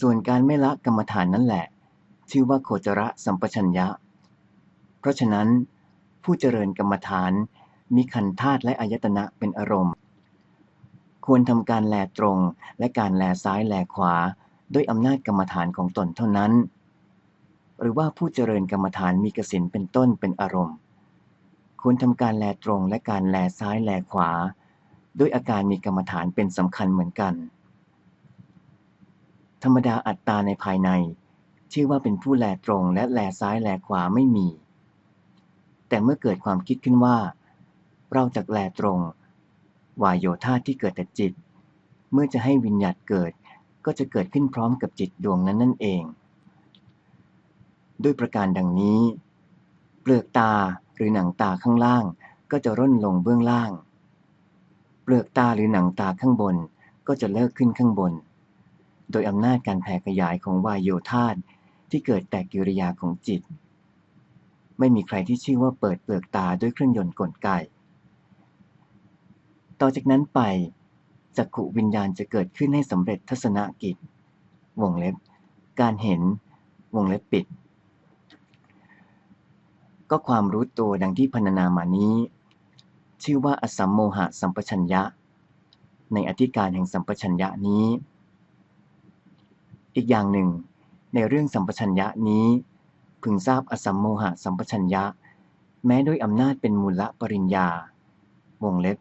ส่วนการไม่ละกรรมฐานนั่นแหละ ชื่อว่าโคจระสัมปชัญญะ เพราะฉะนั้น ผู้เจริญกรรมฐานมีขันธาตุและอายตนะเป็นอารมณ์ ควรทำการแลตรงและการแลซ้ายแลขวา ด้วยอำนาจกรรมฐานของตนเท่านั้น หรือว่าผู้เจริญกรรมฐานมีกสินเป็นต้นเป็นอารมณ์ ควรทำการแลตรงและการแลซ้ายแลขวา ด้วยอาการมีกรรมฐานเป็นสำคัญเหมือนกัน ธรรมดาอัตตาในภายใน ชื่อว่าเป็นผู้แลตรงและแลซ้ายแลขวาไม่มี แต่เมื่อเกิดความคิดขึ้นว่า เราจะแลตรง วายโยธาที่เกิดแต่จิต เมื่อจะให้วิญญาตเกิดก็จะเกิดขึ้นพร้อมกับจิตดวงนั้นนั่นเอง ด้วยประการดังนี้ เปลือกตาหรือหนังตาข้างล่างก็จะร่นลงเบื้องล่าง เปลือกตาหรือหนังตาข้างบนก็จะเลิกขึ้นข้างบน โดยอำนาจการแผ่ขยายของวายโยธาที่เกิดแต่กิริยาของจิต ไม่มีใครที่ชื่อว่าเปิดเปลือกตาด้วยเครื่องยนต์กลไก ต่อจากนั้นไปจักขุวิญญาณจะเกิดขึ้นให้สำเร็จทัศนกิจ วงเล็บ การเห็น วงเล็บปิด ก็ความรู้ตัวดังที่พรรณนามานี้ ชื่อว่าอสัมโมหะสัมปชัญญะ ในอธิการแห่งสัมปชัญญะนี้ อีกอย่างหนึ่ง ในเรื่องสัมปชัญญะนี้ พึงทราบอสัมโมหะสัมปชัญญะ แม้ด้วยอำนาจเป็นมูลปริญญาวงเล็บ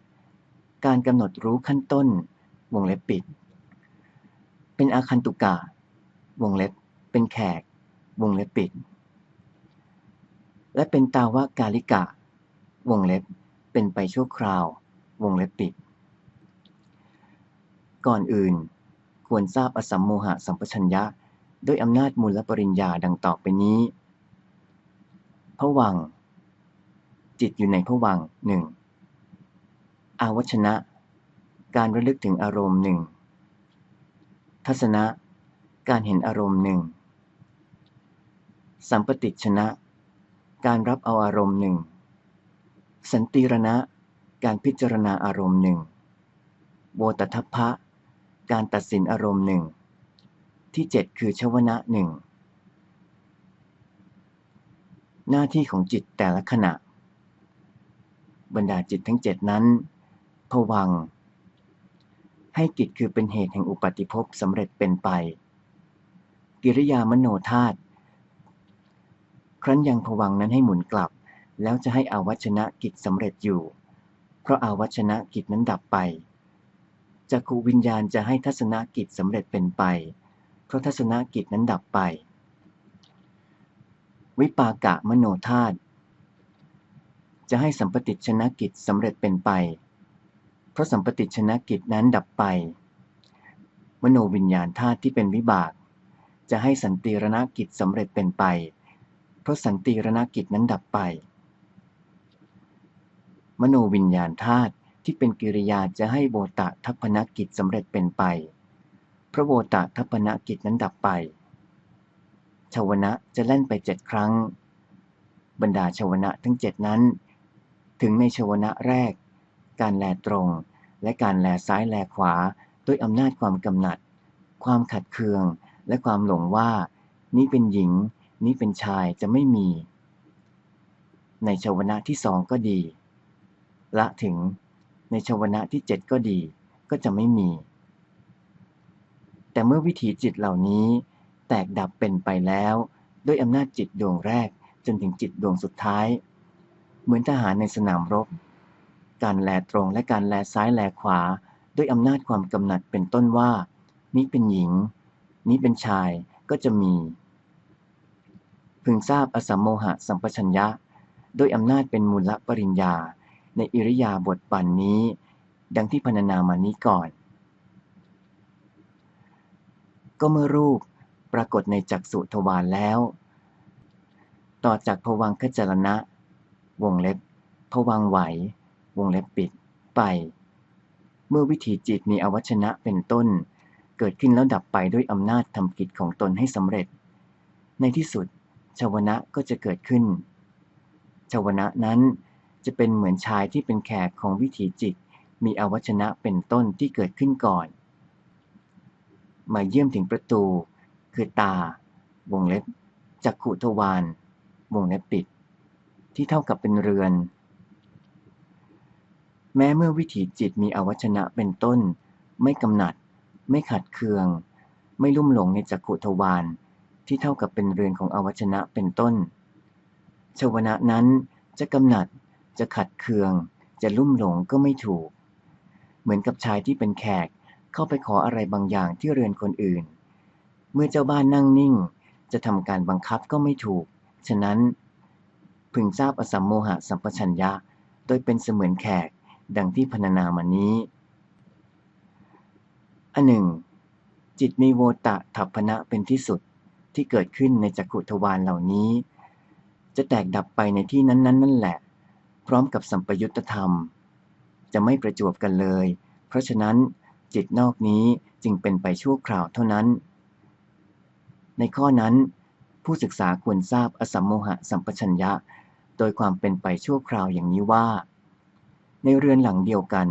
การกำหนดรู้ขั้นต้น วงเล็บปิด เป็นอาคันตุกะ วงเล็บ เป็นแขก วงเล็บปิด และเป็นตาวกาลิกะ วงเล็บ เป็นไปชั่วคราว วงเล็บปิด ก่อนอื่น ควรทราบอสัมโมหะสัมปชัญญะ ด้วยอำนาจมูลปริญญาดังต่อไปนี้ผวัง จิตอยู่ในผวังหนึ่งอาวัชนะ การระลึกถึงอารมณ์หนึ่งทัศนะ การเห็นอารมณ์หนึ่งสัมปติชนะ การรับเอาอารมณ์หนึ่งสันติรณะ การพิจารณาอารมณ์หนึ่งโบตทัพพะ การตัดสินอารมณ์หนึ่งที่เจ็ดคือชวนะหนึ่งหน้าที่ของจิตแต่ละขณะ บรรดาจิตทั้งเจ็ดนั้นผวัง ให้กิจคือเป็นเหตุแห่งอุปาติภพสำเร็จเป็นไป กิริยามโนธาตุครั้นยังผวังนั้นให้หมุนกลับ แล้วจะให้อาวัชนะกิจสำเร็จอยู่ เพราะอาวัชนะกิจนั้นดับไป จักขูวิญญาณจะให้ทัศนกิจสำเร็จเป็นไป เพราะทัศนกิจนั้นดับไป วิปากะมโนธาตุจะให้สัมปติชนะกิจสำเร็จเป็นไป เพราะสัมปติชนะกิจนั้นดับไป มโนวิญญาณธาตุที่เป็นวิบาก จะให้สันติรณกิจสำเร็จเป็นไป เพราะสันติรณกิจนั้นดับไป มโนวิญญาณธาตุ ที่เป็นกิริยาจะให้โบตะทัพนกิจสำเร็จเป็นไป พระโบตะทัพนกิจนั้นดับไป ชาวนะจะเล่นไปเจ็ดครั้ง บรรดาชาวนะทั้งเจ็ดนั้น ถึงในชาวนะแรก การแลตรง และการแลซ้ายแลขวาด้วยอำนาจความกำหนัด ความขัดเคือง และความหลงว่า นี้เป็นหญิง นี้เป็นชายจะไม่มี ในชาวนะที่สองก็ดี ละถึง ในชวนะที่เจ็ดก็ดี ก็จะไม่มี แต่เมื่อวิถีจิตเหล่านี้ แตกดับเป็นไปแล้ว ด้วยอำนาจจิตดวงแรกจนถึงจิตดวงสุดท้าย เหมือนทหารในสนามรบ การแลตรงและการแลซ้ายแลขวา ด้วยอำนาจความกำหนัดเป็นต้นว่า นี้เป็นหญิง นี้เป็นชายก็จะมี พึงทราบอสัมโมหะสัมปชัญญะโดยอำนาจเป็นมูลปริญญา ในอิริยาบถปันนี้ ดังที่พรรณนามานี้ก่อน ก็เมื่อรูปปรากฏในจักสุทวารแล้ว ต่อจากผวังขจรณะ วงเล็บผวังไหว วงเล็บปิด ไป เมื่อวิถีจิตมีอวัชนะเป็นต้น เกิดขึ้นแล้วดับไปด้วยอำนาจทำกิจของตนให้สำเร็จ ในที่สุดชาวนะก็จะเกิดขึ้นชาวนะนั้น จะเป็นเหมือนชายที่เป็นแขกของวิถีจิต มีอวัชนะเป็นต้นที่เกิดขึ้นก่อน มาเยี่ยมถึงประตู คือตา วงเล็บ จักขุทวารวงเล็บปิด ที่เท่ากับเป็นเรือน แม้เมื่อวิถีจิตมีอวัชนะเป็นต้น ไม่กำหนัด ไม่ขัดเคือง ไม่ลุ่มหลงในจักขุทวารที่เท่ากับเป็นเรือนของอวัชนะเป็นต้น ชวนะนั้นจะกำหนัด จะขัดเคือง จะลุ่มหลงก็ไม่ถูก เหมือนกับชายที่เป็นแขกเข้าไปขออะไรบางอย่างที่เรือนคนอื่น เมื่อเจ้าบ้านนั่งนิ่ง จะทำการบังคับก็ไม่ถูก ฉะนั้น พึงทราบอสัมโมหะสัมปชัญญะ โดยเป็นเสมือนแขกดังที่พรรณนามานี้อันหนึ่ง จิตมีโวตะถัพพนะเป็นที่สุดที่เกิดขึ้นในจักขุทวารเหล่านี้ จะแตกดับไปในที่นั้น ๆนนนั่นแหละ พร้อมกับสัมปยุตธรรม จะไม่ประจวบกันเลย เพราะฉะนั้นจิตนอกนี้จึงเป็นไปชั่วคราวเท่านั้น ในข้อนั้น ผู้ศึกษาควรทราบอสัมโมหะสัมปชัญญะ โดยความเป็นไปชั่วคราวอย่างนี้ว่า ในเรือนหลังเดียวกัน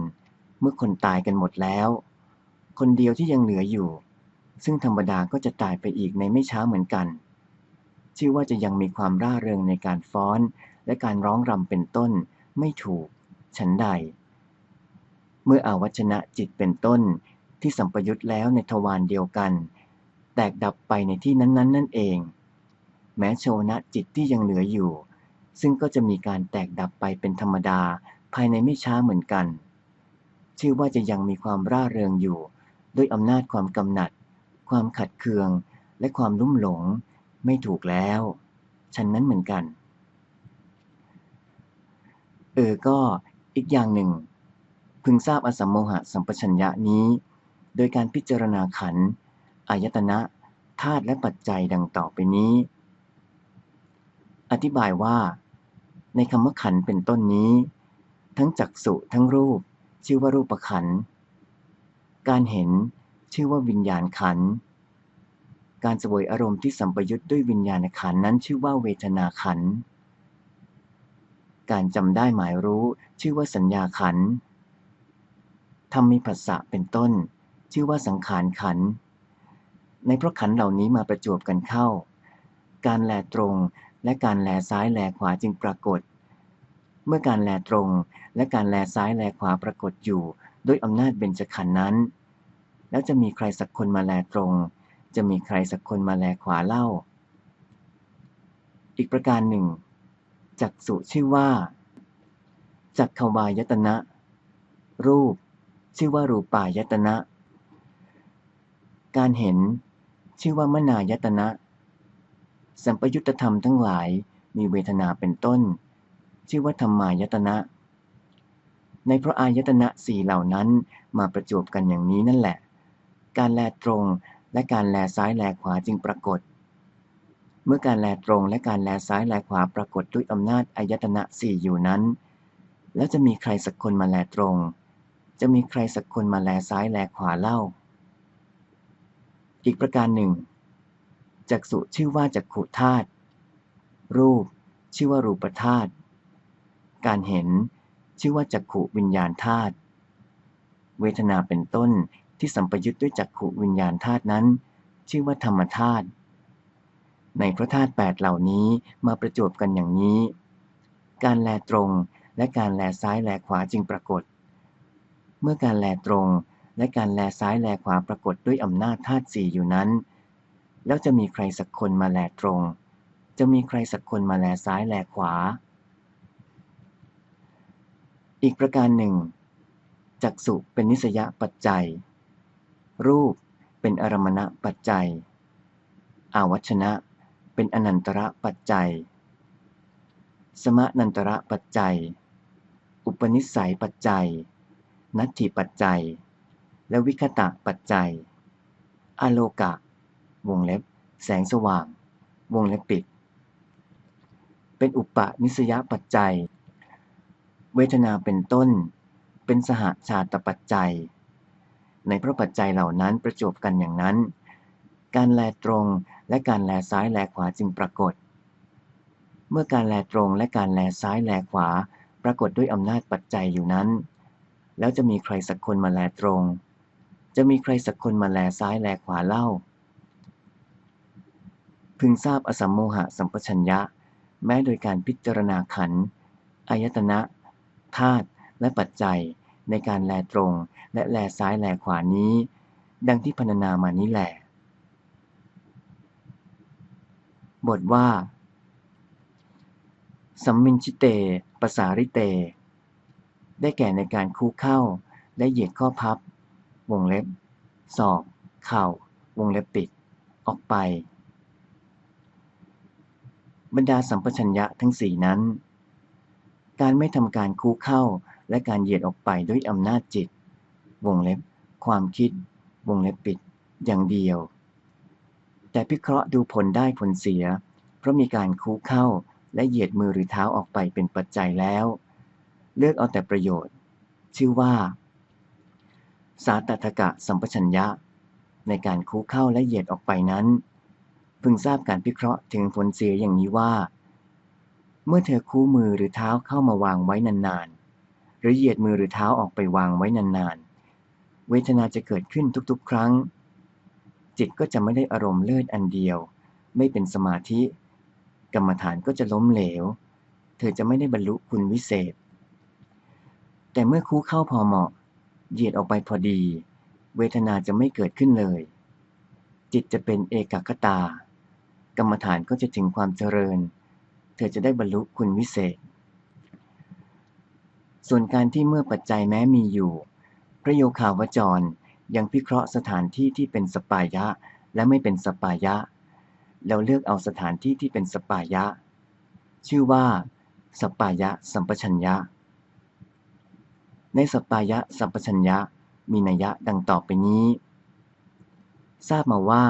เมื่อคนตายกันหมดแล้ว คนเดียวที่ยังเหลืออยู่ ซึ่งธรรมดาก็จะตายไปอีกในไม่ช้าเหมือนกัน ชื่อว่าจะยังมีความร่าเริงในการฟ้อน และการร้องรำเป็นต้นไม่ถูก ฉันใด เมื่ออาวัชนะจิตเป็นต้นที่สัมปยุตแล้วในทวารเดียวกัน แตกดับไปในที่นั้น ๆ นั่นเอง แม้โชนะจิตที่ยังเหลืออยู่ ซึ่งก็จะมีการแตกดับไปเป็นธรรมดาภายในไม่ช้าเหมือนกัน ชื่อว่าจะยังมีความร่าเริงอยู่ ด้วยอำนาจความกำหนัด ความขัดเคือง และความลุ่มหลง ไม่ถูกแล้ว ฉันนั้นเหมือนกัน ออก็อีกอย่างหนึ่ง พึงทราบอสัมโมหะสัมปชัญญะนี้ โดยการพิจารณาขันอายตนะธาตุและปัจจัยดังต่อไปนี้ อธิบายว่า ในคำว่าขันเป็นต้นนี้ ทั้งจักสุทั้งรูป ชื่อว่ารูปขัน การเห็นชื่อว่าวิญญาณขัน การสวยอารมณ์ที่สัมปยุทธ์ด้วยวิญญาณขันนั้นชื่อว่าเวทนาขันธ์ การจำได้หมายรู้ ชื่อว่าสัญญาขันธรรมีภาษะเป็นต้น ชื่อว่าสังขารขัน ในเพราะขันเหล่านี้มาประจวบกันเข้า การแลตรงและการแลซ้ายแลขวาจึงปรากฏ เมื่อการแลตรงและการแลซ้ายแลขวาปรากฏอยู่ด้วยอำนาจเบญจขันธ์นั้น แล้วจะมีใครสักคนมาแลตรง จะมีใครสักคนมาแลขวาเล่า อีกประการหนึ่ง จักสุชื่อว่า จักขวายตนะ รูป ชื่อว่ารูปายตนะ การเห็น ชื่อว่ามนายตนะ สัมปยุตธรรมทั้งหลายมีเวทนาเป็นต้น ชื่อว่าธรรมายตนะ ในพระอายตนะสี่เหล่านั้นมาประจวบกันอย่างนี้นั่นแหละ การแลตรงและการแลซ้ายแลขวาจึงปรากฏ มื่อการแลตรงและการแลซ้ายแลขวาปรากฏด้วยอำนาจอายตนะสี่อยู่นั้น แล้วจะมีใครสักคนมาแลตรง จะมีใครสักคนมาแลซ้ายแลขวาเล่า อีกประการหนึ่งจักสุชื่อว่าจักขุธาตุรูป ชื่อว่ารูปธาตุการเห็นชื่อว่าจักขุวิญญาณธาตุเวทนาเป็นต้นที่สัมปยุทธ์ด้วยจักขุวิญญาณธาตุนั้น ชื่อว่าธรรมธาตุ ในพระธาตุแปดเหล่านี้มาประจวบกันอย่างนี้ การแลตรงและการแลซ้ายแลขวาจึงปรากฏ เมื่อการแลตรงและการแลซ้ายแลขวาปรากฏด้วยอำนาจธาตุสี่อยู่นั้น แล้วจะมีใครสักคนมาแลตรง จะมีใครสักคนมาแลซ้ายแลขวา อีกประการหนึ่งจักสุเป็นนิสยปัจจัย รูปเป็นอารมณะปัจจัย อาวัชนะ เป็นอนันตระปัจจัย สมนันตระปัจจัย อุปนิสัยปัจจัย นัตถิปัจจัย และวิคตะปัจจัย อโลกะ วงเล็บ แสงสว่าง วงเล็บปิด เป็นอุปนิสยปัจจัย เวทนาเป็นต้น เป็นสหาชาตปัจจัย ในพระปัจจัยเหล่านั้นประจบกันอย่างนั้น การแลตรงและการแลซ้ายแลขวาจึงปรากฏ เมื่อการแลตรงและการแลซ้ายแลขวา ปรากฏด้วยอำนาจปัจจัยอยู่นั้น แล้วจะมีใครสักคนมาแลตรง จะมีใครสักคนมาแลซ้ายแลขวาเล่า พึงทราบอสัมโมหะสัมปชัญญะ แม้โดยการพิจารณาขันอายตนะธาตุและปัจจัยในการแลตรงและแลซ้ายแลขวานี้ ดังที่พรรณนามานี้แหละ บทว่า สัมมินชิเตปสาริเต ได้แก่ในการคู่เข้า และเหยียดข้อพับ วงเล็บ ศอก เข่า วงเล็บปิด ออกไป บรรดาสัมปชัญญะทั้งสี่นั้น การไม่ทำการคู่เข้าและการเหยียดออกไปด้วยอำนาจจิต วงเล็บ ความคิด วงเล็บปิด อย่างเดียว แต่พิเคราะห์ดูผลได้ผลเสีย เพราะมีการคูเข้าและเหยียดมือหรือเท้าออกไปเป็นปัจจัยแล้ว เลือกเอาแต่ประโยชน์ ชื่อว่า สาตถกะสัมปชัญญะ ในการคูเข้าและเหยียดออกไปนั้น พึงทราบการพิเคราะห์ถึงผลเสียอย่างนี้ว่า เมื่อเธอคู่มือหรือเท้าเข้ามาวางไว้นานๆ หรือเหยียดมือหรือเท้าออกไปวางไว้นานๆ เวทนาจะเกิดขึ้นทุกๆ ครั้ง จิตก็จะไม่ได้อารมณ์เลิศอันเดียว ไม่เป็นสมาธิ กรรมฐานก็จะล้มเหลว เธอจะไม่ได้บรรลุคุณวิเศษ แต่เมื่อคู่เข้าพอเหมาะ เหยียดออกไปพอดี เวทนาจะไม่เกิดขึ้นเลย จิตจะเป็นเอกคตา กรรมฐานก็จะถึงความเจริญ เธอจะได้บรรลุคุณวิเศษ ส่วนการที่เมื่อปัจจัยแม้มีอยู่ พระโยคาวจร ยังพิเคราะห์สถานที่ที่เป็นสปายะ และไม่เป็นสปายะ แล้วเลือกเอาสถานที่ที่เป็นสปายะ ชื่อว่าสปายะสัมปชัญญะ ในสปายะสัมปชัญญะมีนัยยะดังต่อไปนี้ ทราบมาว่า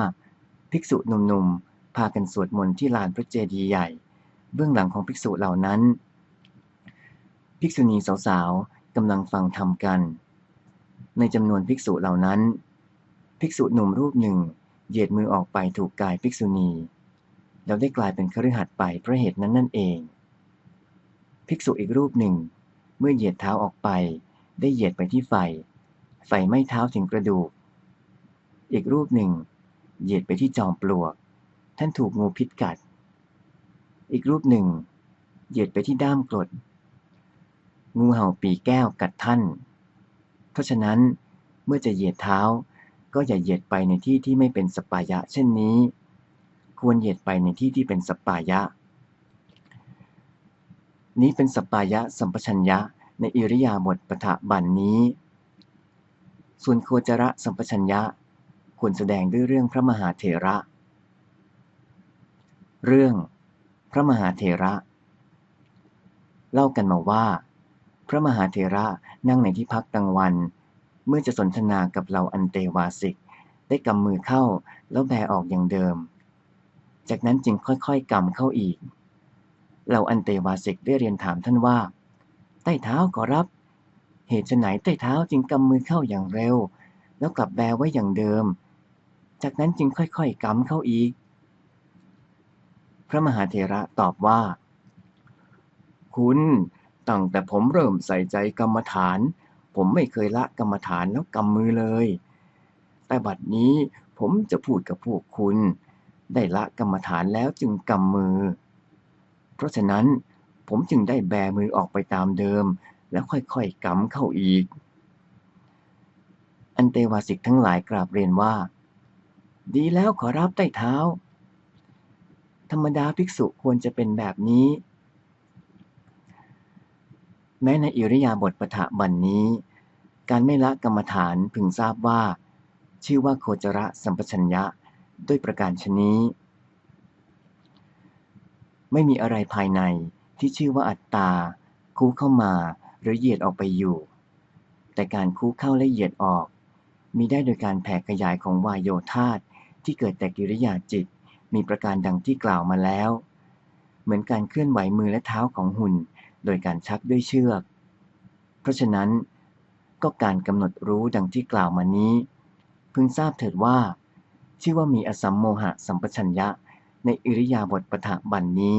ภิกษุหนุ่มๆพากันสวดมนต์ที่ลานพระเจดีย์ใหญ่ เบื้องหลังของภิกษุเหล่านั้น ภิกษุณีสาวๆกำลังฟังธรรมกัน ในจำนวนภิกษุเหล่านั้น ภิกษุหนุ่มรูปหนึ่งเหยียดมือออกไปถูกกายภิกษุณี แล้วได้กลายเป็นคฤหัสถ์ไปเพราะเหตุนั้นนั่นเอง ภิกษุอีกรูปหนึ่ง เมื่อเหยียดเท้าออกไป ได้เหยียดไปที่ไฟ ไฟไม่เท้าถึงกระดูก อีกรูปหนึ่ง เหยียดไปที่จอมปลวก ท่านถูกงูพิษกัด อีกรูปหนึ่ง เหยียดไปที่ด้ามกรดงูเห่าปีแก้วกัดท่าน เพราะฉะนั้นเมื่อจะเหยียดเท้า ก็อย่าเหยียดไปในที่ที่ไม่เป็นสปายะ เช่นนี้ ควรเหยียดไปในที่ที่เป็นสปายะ นี้เป็นสปายะสัมปชัญญะในอิริยาบถปฐะบันนี้ ส่วนโคจระสัมปชัญญะควรแสดงด้วยเรื่องพระมหาเถระ เรื่องพระมหาเถระ เล่ากันมาว่า พระมหาเถระนั่งในที่พักกลางวัน เมื่อจะสนทนากับเราอันเตวาสิก ได้กำมือเข้าแล้วแบออกอย่างเดิม จากนั้นจึงค่อยๆกำเข้าอีก เราอันเตวาสิกได้เรียนถามท่านว่า ใต้เท้าขอรับ เหตุไหนใต้เท้าจึงกำมือเข้าอย่างเร็ว แล้วกลับแบไว้อย่างเดิม จากนั้นจึงค่อยๆกำเข้าอีก พระมหาเถระตอบว่า คุณ ตั้งแต่ผมเริ่มใส่ใจกรรมฐาน ผมไม่เคยละกรรมฐานแล้วกำมือเลย แต่บัดนี้ผมจะพูดกับพวกคุณ ได้ละกรรมฐานแล้วจึงกำมือ เพราะฉะนั้นผมจึงได้แบมือออกไปตามเดิม แล้วค่อยๆกำเข้าอีก อันเตวาสิกทั้งหลายกราบเรียนว่า ดีแล้วขอรับใต้เท้า ธรรมดาภิกษุควรจะเป็นแบบนี้ แม้ในอิริยาบถปฐะบันนี้ การไม่ละกรรมฐานพึงทราบว่า ชื่อว่าโคจระสัมปชัญญะด้วยประการชนี้ ไม่มีอะไรภายในที่ชื่อว่าอัตตา คู่เข้ามาหรือเหยียดออกไปอยู่ แต่การคู่เข้าและเหยียดออก มีได้โดยการแผ่ขยายของวายโยธาตที่เกิดแต่กิริยาจิตมีประการดังที่กล่าวมาแล้ว เหมือนการเคลื่อนไหวมือและเท้าของหุ่น โดยการชักด้วยเชือก เพราะฉะนั้นก็การกำหนดรู้ดังที่กล่าวมานี้ พึงทราบเถิดว่า ชื่อว่ามีอสัมโมหะสัมปชัญญะในอิริยาบถปฐะบันนี้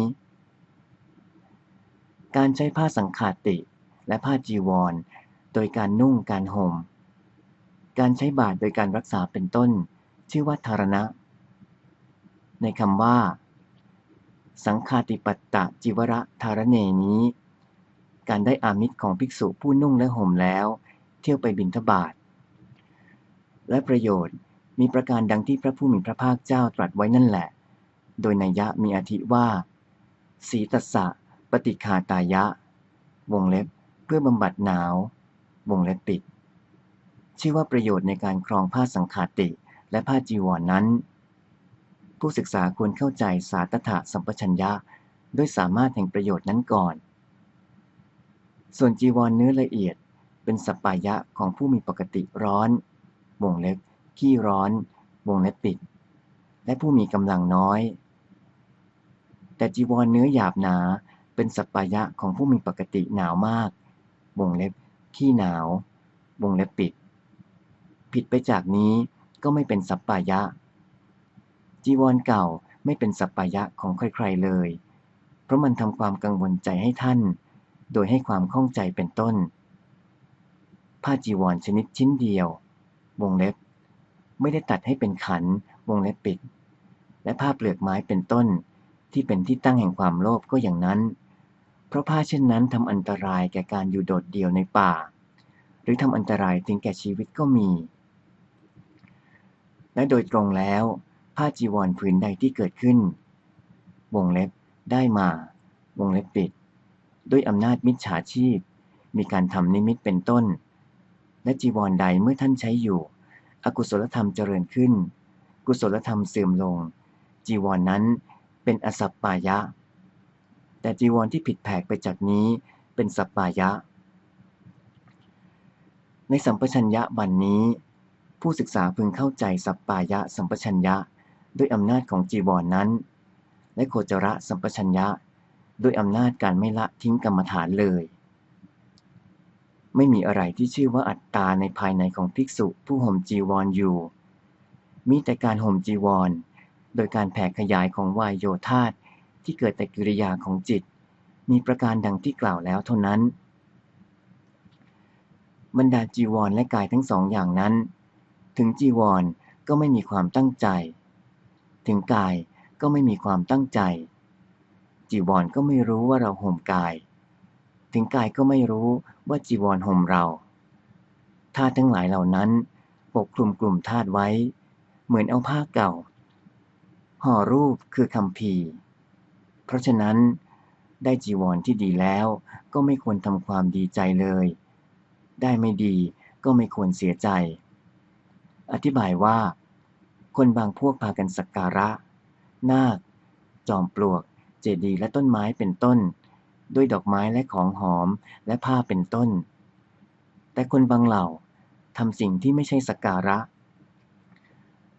การใช้ผ้าสังขาติและผ้าจีวร โดยการนุ่งการห่ม การใช้บาตรโดยการรักษาเป็นต้น ชื่อว่าธารณะ ในคำว่า สังคาติปัตตะจิวระธารเนนี้ การได้อามิตรของภิกษุผู้นุ่งและห่มแล้ว เที่ยวไปบิณฑบาต และประโยชน์มีประการดังที่พระผู้มีพระภาคเจ้าตรัสไว้นั่นแหละ โดยนัยยะมีอธิว่า สีตัสสะปฏิคาตายะ วงเล็บเพื่อบำบัดหนาว วงเล็บปิด ชื่อว่าประโยชน์ในการครองผ้าสังขาติและผ้าจีวรนนั้น ผู้ศึกษาควรเข้าใจสาตถะสัมปชัญญะ ด้วยสามารถแห่งประโยชน์นั้นก่อน ส่วนจีวรเนื้อละเอียด เป็นสัปปายะของผู้มีปกติร้อน วงเล็บขี้ร้อน วงเล็บปิด และผู้มีกำลังน้อย แต่จีวรเนื้อหยาบหนา เป็นสัปปายะของผู้มีปกติหนาวมาก วงเล็บขี้หนาว วงเล็บปิด ผิดไปจากนี้ก็ไม่เป็นสัปปายะ จีวรเก่าไม่เป็นสัปปายะของใครๆเลย เพราะมันทำความกังวลใจให้ท่าน โดยให้ความข้องใจเป็นต้น ผ้าจีวรชนิดชิ้นเดียว วงเล็บ ไม่ได้ตัดให้เป็นขัน วงเล็บปิด และผ้าเปลือกไม้เป็นต้น ที่เป็นที่ตั้งแห่งความโลภก็อย่างนั้น เพราะผ้าเช่นนั้นทำอันตรายแก่การอยู่โดดเดี่ยวในป่า หรือทำอันตรายถึงแก่ชีวิตก็มี และโดยตรงแล้ว ผ้าจีวรผืนใดที่เกิดขึ้น วงเล็บได้มา วงเล็บปิด ด้วยอำนาจมิจฉาชีพ มีการทำนิมิตเป็นต้น และจีวรใดเมื่อท่านใช้อยู่ อกุศลธรรมเจริญขึ้น กุศลธรรมเสื่อมลง จีวรนนั้นเป็นอสัปปายะ แต่จีวรที่ผิดแผกไปจากนี้เป็นสัปปายะ ในสัมปชัญญะบันนี้ ผู้ศึกษาพึงเข้าใจสัปปายะสัมปชัญญะด้วยอำนาจของจีวรนนั้น และโคจระสัมปชัญญะ ด้วยอำนาจการไม่ละทิ้งกรรมฐานเลย ไม่มีอะไรที่ชื่อว่าอัตตาในภายในของภิกษุผู้ห่มจีวรออยู่ มีแต่การห่มจีวร โดยการแผ่ขยายของวายโยธาตที่เกิดแต่กิริยาของจิต มีประการดังที่กล่าวแล้วเท่านั้น บรรดาจีวรและกายทั้งสองอย่างนั้น ถึงจีวรก็ไม่มีความตั้งใจ ถึงกายก็ไม่มีความตั้งใจ จีวรก็ไม่รู้ว่าเราห่มกาย ถึงกายก็ไม่รู้ว่าจีวรห่มเราธาตุทั้งหลายเหล่านั้น ปกคลุมกลุ่มธาตุไว้ เหมือนเอาผ้าเก่า ห่อรูปคือคำพีเพราะฉะนั้น ได้จีวรที่ดีแล้วก็ไม่ควรทำความดีใจเลย ได้ไม่ดีก็ไม่ควรเสียใจ อธิบายว่า คนบางพวกพากันสักการะ นาค จอมปลวก เจดีย์และต้นไม้เป็นต้น ด้วยดอกไม้และของหอมและผ้าเป็นต้น แต่คนบางเหล่าทำสิ่งที่ไม่ใช่สักการะ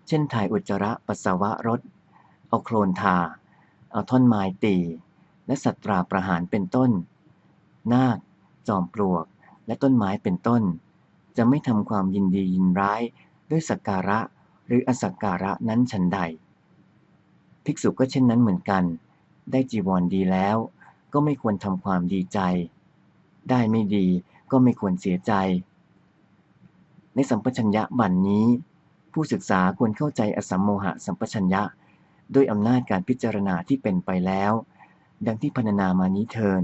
เช่นถ่ายอุจจาระปัสสาวะรถ เอาโคลนทา เอาท่อนไม้ตี และสัตราประหารเป็นต้น นาค จอมปลวก และต้นไม้เป็นต้น จะไม่ทำความยินดียินร้ายด้วยสักการะหรืออสักการะนั้นฉันใด ภิกษุก็เช่นนั้นเหมือนกัน ได้จีวรดีแล้ว ก็ไม่ควรทำความดีใจ ได้ไม่ดีก็ไม่ควรเสียใจ ในสัมปชัญญะบันนี้ ผู้ศึกษาควรเข้าใจอสัมโมหะสัมปชัญญะ ด้วยอำนาจการพิจารณาที่เป็นไปแล้ว ดังที่พรรณนามานี้เทิน